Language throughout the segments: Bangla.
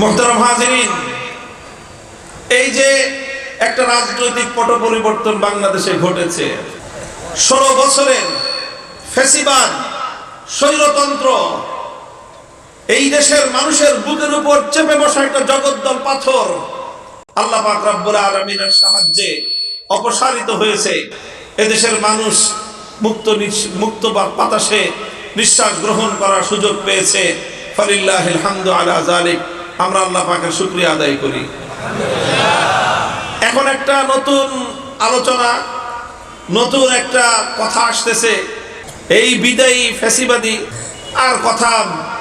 মোহতারাম হাজিরিন, এই যে একটা রাজনৈতিক পট পরিবর্তন বাংলাদেশে ঘটেছে, ষোলো বছরের ফেসিবাদ, স্বৈরতন্ত্র, এই দেশের মানুষের বুকের উপর চেপে বসা একটা জগদ্দল পাথর, আল্লাহ পাক আলমিনের সাহায্যে অপসারিত হয়েছে। এদেশের মানুষ মুক্ত মুক্ত বাতাসে নিঃশ্বাস গ্রহণ করার সুযোগ পেয়েছে। ফলিল্লাহ আলা জালিক আমরা আল্লাহ পাকের শুক্রিয়া আদায় করি। এখন একটা নতুন আলোচনা, নতুন একটা কথা আসতেছে। এই বিদায়ী ফ্যাসিবাদী আর কথা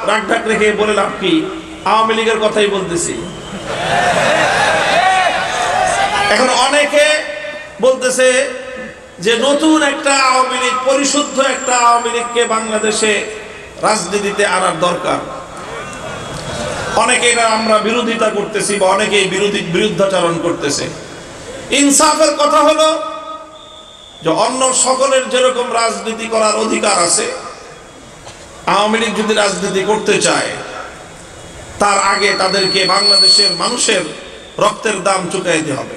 রাগ ঢাক রেখে বলে লাভ কি? আওয়ামী লীগের কথাই বলতেছি। এখন অনেকে বলতেছে যে নতুন একটা আওয়ামী লীগ, পরিশুদ্ধ একটা আওয়ামী লীগকে বাংলাদেশে রাজনীতিতে আনার দরকার। অনেকে আমরা বিরোধিতা করতেছি বা অনেকেই বিরোধী বিরুদ্ধাচরণ করতেছে। ইনসাফের কথা হলো যে অন্য সকলের যেরকম রাজনীতি করার অধিকার আছে, আওয়ামী লীগ যদি রাজনীতি করতে চায়, তার আগে তাদেরকে বাংলাদেশের মানুষের রক্তের দাম চুকাইতে হবে।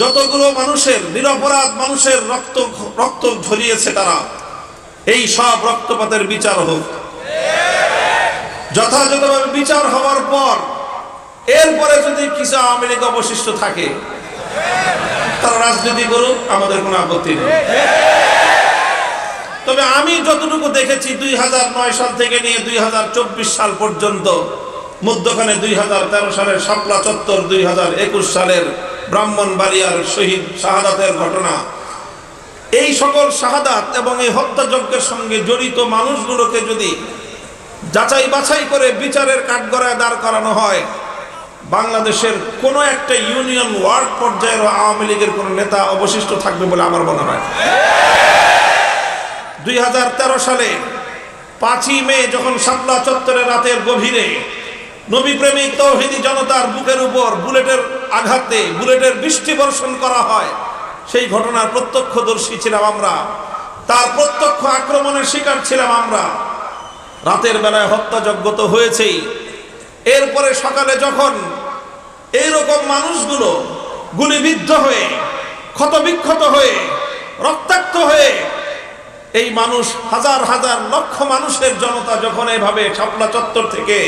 যতগুলো মানুষের নিরপরাধ মানুষের রক্ত রক্ত ঝরিয়েছে তারা, এই সব রক্তপাতের বিচার হোক। যথাযথভাবে বিচার হওয়ার পর, এরপরে যদি কিছু আওয়ামী লীগ অবশিষ্ট থাকে, তারা রাজনীতি করুক, আমাদের কোনো আপত্তি নেই। তবে আমি যতটুকু দেখেছি, দুই হাজার নয় সাল থেকে নিয়ে দুই হাজার চব্বিশ সাল পর্যন্ত, মধ্যখানে দুই হাজার তেরো সালের শাপলা চত্বর, দুই হাজার একুশ সালের ব্রাহ্মণবাড়িয়ার শহীদ শাহাদাতের ঘটনা, এই সকল শাহাদাত এবং এই হত্যাযজ্ঞের সঙ্গে জড়িত মানুষগুলোকে যদি যাচাই বাছাই করে বিচারের কাঠগড়ায় দাঁড় করানো হয়। বাংলাদেশের কোনো একটা ইউনিয়ন ওয়ার্ড পর্যায়ের আওয়ামী লীগের কোনো নেতা অবশিষ্ট থাকবে বলে আমার মনে হয়। দুই হাজার তেরো সালে পাঁচই মে যখন শাপলা চত্বরে রাতের গভীরে নবী প্রেমিক তৌহিদি জনতার বুকের উপর বুলেটের আঘাতে বুলেটের বৃষ্টি বর্ষণ করা হয়, সেই ঘটনার প্রত্যক্ষদর্শী ছিলাম আমরা। তার প্রত্যক্ষ আক্রমণের শিকার ছিলাম আমরা। রাতের বেলায় হত্যাযজ্ঞ তো হয়েছেই। এরপরে সকালে যখন এইরকম মানুষগুলো গুলিবিদ্ধ হয়ে, ক্ষতবিক্ষত হয়ে, রক্তাক্ত হয়ে, এই মানুষ হাজার হাজার লক্ষ মানুষের জনতা যখন এভাবে শাপলা চত্বর থেকে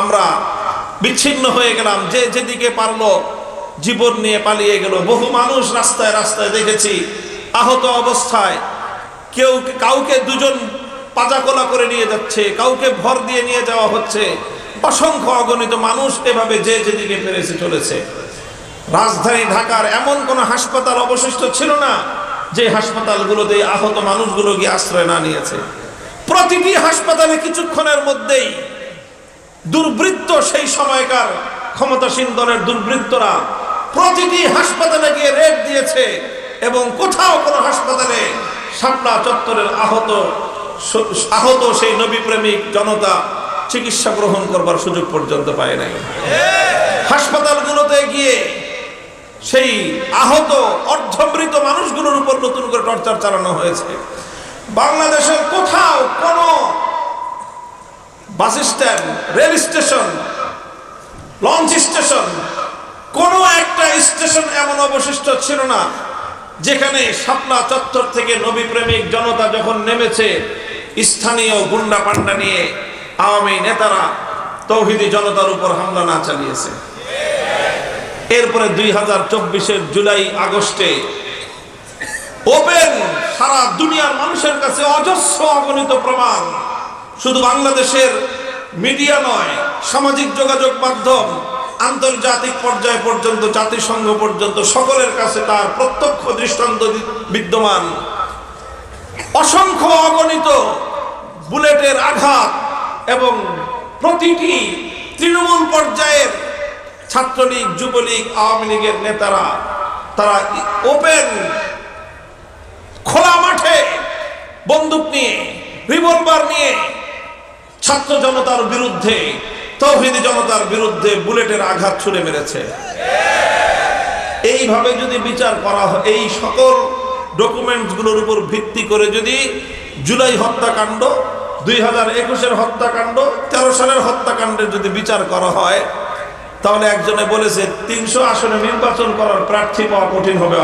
আমরা বিচ্ছিন্ন হয়ে গেলাম, যে যেদিকে পারল জীবন নিয়ে পালিয়ে গেল। বহু মানুষ রাস্তায় রাস্তায় দেখেছি, আহত অবস্থায়, কেউ কাউকে দুজন পাজাকোলা করে নিয়ে যাচ্ছে, কাউকে ভর দিয়ে নিয়ে যাওয়া হচ্ছে। অসংখ্য অগণিত মানুষ এভাবে যে যেদিকে পেরেছে চলেছে। রাজধানী ঢাকার এমন কোন হাসপাতাল অবশিষ্ট ছিল না, যে হাসপাতালগুলোতে আহত মানুষগুলো গিয়ে আশ্রয় না নিয়েছে। প্রতিটি হাসপাতালে কিছুক্ষণের মধ্যেই দুর্বৃত্ত সেই সময়কার ক্ষমতাসীন দলের দুর্বৃত্তরা প্রতিটি হাসপাতালে গিয়ে রেড দিয়েছে এবং কোথাও কোনো হাসপাতালে শাপলা চত্বরের আহত আহত সেই নবী প্রেমিক জনতা চিকিৎসা গ্রহণ করবার সুযোগ পর্যন্ত পায় নাই। হাসপাতালগুলোতে গিয়ে সেই আহত, অর্ধমৃত মানুষগুলোর উপর নতুন করে টর্চার চালানো হয়েছে। বাংলাদেশের কোথাও কোনো bus stand, rail station, launch station, কোনো একটা স্টেশন এমন অবশিষ্ট ছিল না, যেখানে শাপলা চত্বর থেকে নবী প্রেমিক জনতা যখন নেমেছে স্থানীয় গুন্ডা পান্ডা নিয়ে আওয়ামী নেতারা তৌহিদি জনতার উপর হামলা না চালিয়েছে। এরপরে দুই হাজার চব্বিশের জুলাই, আগস্টে ওপেন সারা দুনিয়ার মানুষের কাছে অজস্র অগণিত প্রমাণ। শুধু বাংলাদেশের মিডিয়া নয়, সামাজিক যোগাযোগ মাধ্যম, আন্তর্জাতিক পর্যায় পর্যন্ত, জাতিসংঘ পর্যন্ত, সকলের কাছে তার প্রত্যক্ষ দৃষ্টান্ত বিদ্যমান। অসংখ্য অগণিত বুলেটের আঘাত এবং প্রতিটি তৃণমূল পর্যায়ের ছাত্রলীগ, যুবলীগ, আওয়ামী লীগের নেতারা, তারা ওপেন, খোলা মাঠে বন্দুক নিয়ে, রিভলভার নিয়ে ছাত্র জনতার বিরুদ্ধে, তৌহিদি জনতার বিরুদ্ধে বুলেটের আঘাত ছুড়ে মেরেছে। এইভাবে যদি বিচার করা হয়, এই সকল ডকুমেন্টসগুলোর উপর ভিত্তি করে যদি জুলাই হত্যাকাণ্ড দুই হাজার একুশের হত্যাকাণ্ড, তেরো সালের হত্যাকাণ্ডের যদি বিচার করা হয়, তাহলে একজনে বলেছে, তিনশো আসনে নির্বাচন করার প্রার্থী পাওয়া কঠিন হবে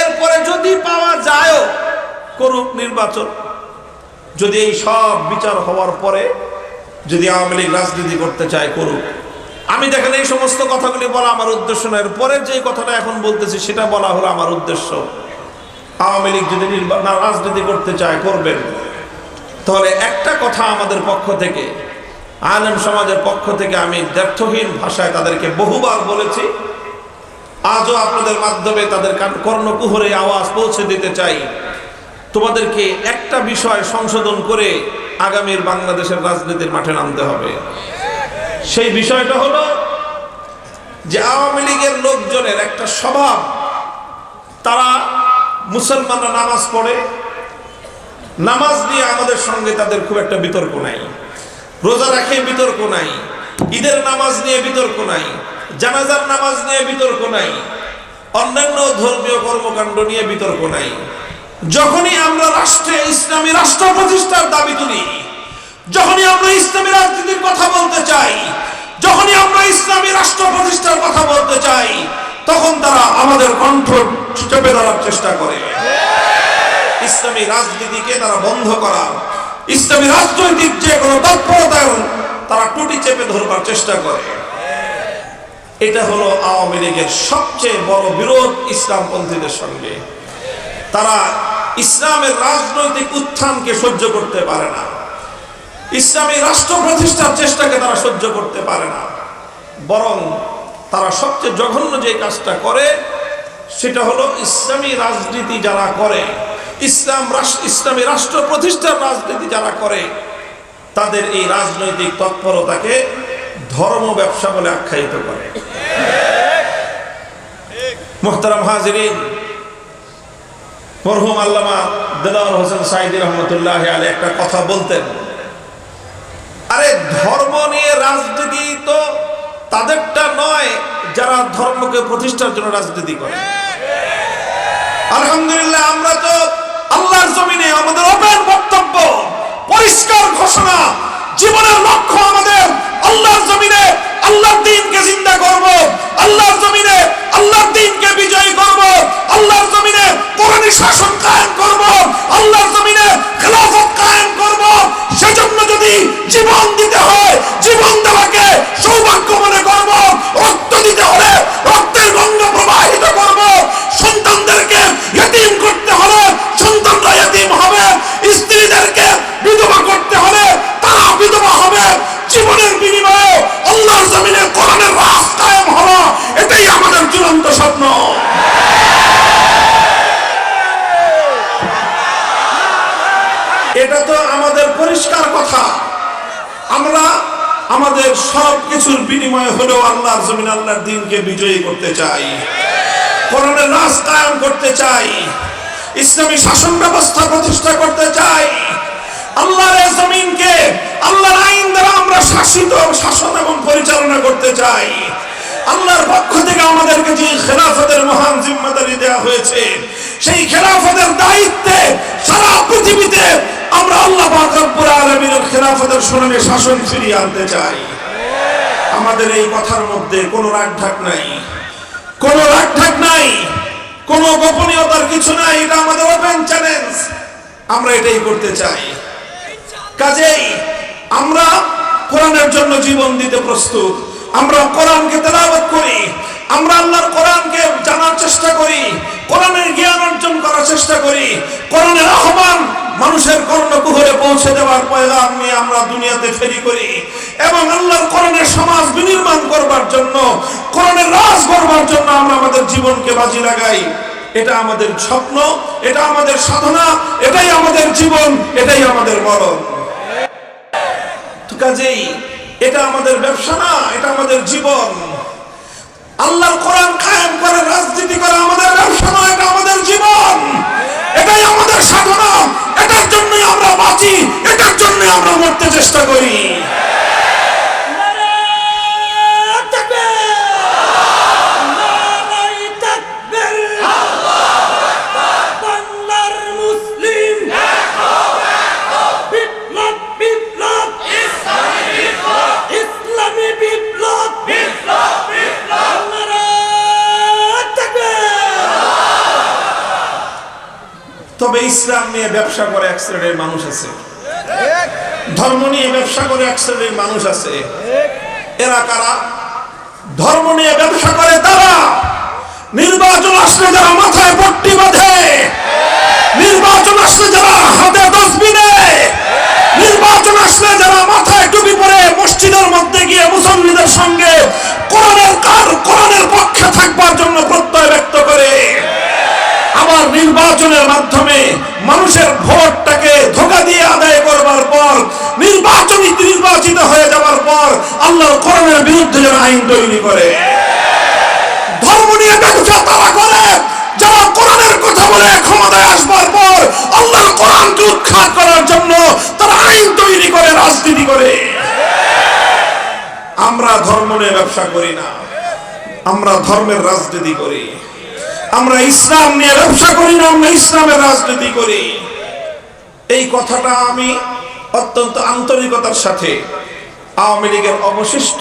এরপরে যদি পাওয়া যায়ও, করুক নির্বাচন। যদি এই সব বিচার হওয়ার পরে যদি আওয়ামী লীগ রাজনীতি করতে চায়, করুক। আমি দেখেন, এই সমস্ত কথাগুলি বলা আমার উদ্দেশ্য নয় এর পরে যে কথাটা এখন বলতেছি, সেটা বলা হলো আমার উদ্দেশ্য। আওয়ামী লীগ যদি রাজনীতি করতে চায়, করবেন। তাহলে একটা কথা আমাদের পক্ষ থেকে, আলেম সমাজের পক্ষ থেকে আমি দ্ব্যর্থহীন ভাষায় তাদেরকে বহুবার বলেছি। আজও আপনাদের মাধ্যমে তাদের কর্ণকুহরে আওয়াজ পৌঁছে দিতে চাই। তোমাদেরকে একটা বিষয় সংশোধন করে আগামীর বাংলাদেশের রাজনীতির মাঠে নামতে হবে। সেই বিষয়টা হলো যে আওয়ামী লীগের লোকজনের একটা স্বভাব, তারা মুসলমানরা নামাজ পড়ে, নামাজ নিয়ে আমাদের সঙ্গে তাদের খুব একটা বিতর্ক নাই। রোজা রাখে বিতর্ক নাই, ঈদের নামাজ নিয়ে বিতর্ক নাই, জানাজার নামাজ নিয়ে বিতর্ক নাই, অন্যান্য ধর্মীয় কর্মকাণ্ড নিয়ে বিতর্ক নাই। যখনই আমরা রাষ্ট্রে, ইসলামী রাষ্ট্র প্রতিষ্ঠার দাবি তুলি, যখনই আমরা ইসলামী রাজনীতির কথা বলতে চাই, যখনই আমরা ইসলামী রাষ্ট্র প্রতিষ্ঠার কথা বলতে চাই তখন তারা আমাদের কণ্ঠ চেপে ধরার চেষ্টা করে। ইসলামী রাজনীতিকে তারা বন্ধ করা। ইসলামী রাজনৈতিক যে কোনো তৎপরতায় তারা টুটি চেপে ধরবার চেষ্টা করে। এটা হলো আওয়ামী লীগের সবচেয়ে বড় বিরোধ ইসলামপন্থীদের সঙ্গে। তারা ইসলামের রাজনৈতিক উত্থানকে সহ্য করতে পারে না। ইসলামী রাষ্ট্র প্রতিষ্ঠার চেষ্টাকে তারা সহ্য করতে পারে না। বরং তারা সবচেয়ে জঘন্য যে কাজটা করে, সেটা হলো ইসলামী রাজনীতি যারা করে, ইসলাম রাষ্ট্র ইসলামী রাষ্ট্র প্রতিষ্ঠার রাজনীতি যারা করে, তাদের এই রাজনৈতিক তৎপরতাকে ধর্ম ব্যবসা বলে আখ্যায়িত করে। মোহতারাম হাজিরিন, মরহুম আল্লামা দেলাওয়ার হোসেন সাইদি রহমতুল্লাহ আলী একটা কথা বলতেন। আরে ধর্ম নিয়ে রাজনীতি তো তাদেরটা নয় যারা ধর্মকে প্রতিষ্ঠার জন্য রাজনীতি করে। আলহামদুলিল্লাহ, আমরা তো আল্লাহর জমিনে আমাদের ওপেন বক্তব্য, পরিষ্কার ঘোষণা, জীবনের লক্ষ্য আমাদের আল্লাহর জমিনে আল্লাহর দিনকে জিন্দা করব, আল্লাহর জমিনে আল্লাহর দিনকে বিজয়ী করব, আল্লাহর জমিনে আমরা আমাদের সব কিছুর বিনিময়ে হলেও আল্লাহর জমিন আল্লাহর দিনকে বিজয়ী করতে চাই। কোরআনের রাজ কায়েম করতে চাই। ইসলামী শাসন ব্যবস্থা প্রতিষ্ঠা করতে চাই। আল্লাহর জমিনকে আল্লাহর আইন দ্বারা আমরা শাসিত, শাসন এবং পরিচালনা করতে চাই। আল্লাহর পক্ষ থেকে আমাদেরকে যে খেলাফতের মহান জিম্মাদারি দেওয়া হয়েছে, সেই খেলাফতের দায়িত্বে সারা পৃথিবীতে আমরা আল্লাহ পাক রব্বুল আলামিনের খেলাফতের সুনামে শাসন ফিরিয়ে আনতে চাই। আমাদের এই কথার মধ্যে কোনো রাগঢাক নাই। কোনো রাগঢাক নাই। কোনো গোপনীয়তার কিছু নাই। এটা আমাদের ওপেন চ্যালেঞ্জ। আমরা এটাই করতে চাই। কাজেই আমরা কোরআনের জন্য জীবন দিতে প্রস্তুত। আমরা কোরআনকে তেলাওয়াত করি। আমরা আল্লাহর কোরআনকে জানার চেষ্টা করি। কোরআনের জ্ঞান অর্জন করার চেষ্টা করি। কোরআনের জন্য, কোরআনের রাজ করবার জন্য আমরা আমাদের জীবনকে বাজি লাগাই। এটা আমাদের স্বপ্ন, এটা আমাদের সাধনা, এটাই আমাদের জীবন, এটাই আমাদের মরণ। কাজেই এটা আমাদের ব্যবসা না, এটা আমাদের জীবন। আল্লাহর কোরআন কায়েম করে, রাজনীতি করে আমাদের ব্যবসা না, এটা আমাদের জীবন। এটাই আমাদের সাধনা, এটার জন্যই আমরা বাঁচি, এটার জন্যই আমরা মরতে চেষ্টা করি। ইসলাম নিয়ে ব্যবসা করে এক শ্রেণির মানুষ আছে। ধর্ম নিয়ে ব্যবসা করে এক শ্রেণির মানুষ আছে। এরা কারা? ধর্ম নিয়ে ব্যবসা করে তারা। নির্বাচন আসলে যারা মাথায় পট্টি বাঁধে, নির্বাচন আসলে যারা হাতে তসবি নির্বাচন আসলে যারা মাথায় টুপি পরে মসজিদের মধ্যে গিয়ে মুসল্লিদের সঙ্গে কোরআনের কার, কোরআনের পক্ষে থাকবার জন্য প্রত্যয় ব্যক্ত করে। আবার নির্বাচনের মাধ্যমে মানুষের ভোটটাকে ধোকা দিয়ে আদায় করবার পর, নির্বাচনী নির্বাচিত হয়ে যাওয়ার পর আল্লাহর কোরআনের বিরুদ্ধে যারা আইন তৈরি করে। ধর্ম নিয়ে ব্যবসা তারা করে, যারা কোরআনের কথা বলে ক্ষমতায় আসবার পর আল্লাহর কোরআনকে উৎখাত করার জন্য তারা আইন তৈরি করে, রাজনীতি করে। আমরা ধর্ম নিয়ে ব্যবসা করি না, আমরা ধর্মের রাজনীতি করি। আমরা ইসলাম নিয়ে ব্যবসা করি না, আমরা ইসলামের রাজনীতি করি। এই কথাটা আমি অত্যন্ত আন্তরিকতার সাথে আওয়ামী লীগের অবশিষ্ট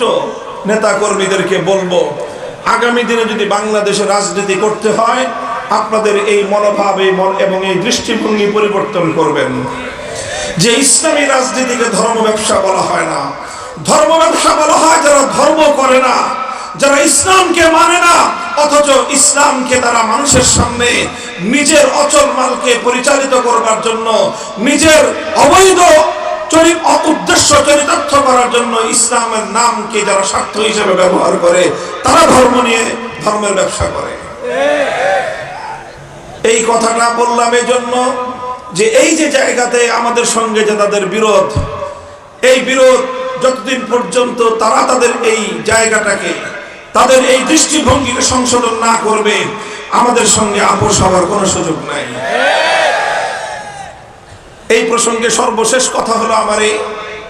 নেতা কর্মীদেরকে বলব, আগামী দিনে যদি বাংলাদেশে রাজনীতি করতে হয়, আপনাদের এই মনোভাব এই মন এবং এই দৃষ্টিভঙ্গি পরিবর্তন করবেন। যে ইসলামী রাজনীতিকে ধর্ম ব্যবসা বলা হয় না, ধর্ম ব্যবসা বলা হয় যারা ধর্ম করে না, যারা ইসলামকে মানে না অথচ ইসলামকে তারা মানুষের সামনে নিজের অচল মালকে পরিচালিত করবার জন্য, নিজের অবৈধ উদ্দেশ্য চরিতার্থ করার জন্য ইসলামের নামকে যারা স্বার্থ হিসেবে ব্যবহার করে, তারা ধর্ম নিয়ে ধর্মের ব্যবসা করে। এই কথাটা বললাম এই জন্য যে এই যে জায়গাতে আমাদের সঙ্গে যে তাদের বিরোধ, এই বিরোধ যতদিন পর্যন্ত তারা তাদের এই জায়গাটাকে তাদের এই দৃষ্টিভঙ্গিকে সংশোধন না করবে, আমাদের সঙ্গে আপোষ হওয়ার কোনো সুযোগ নাই। এই প্রসঙ্গে সর্বশেষ কথা হলো আমার এই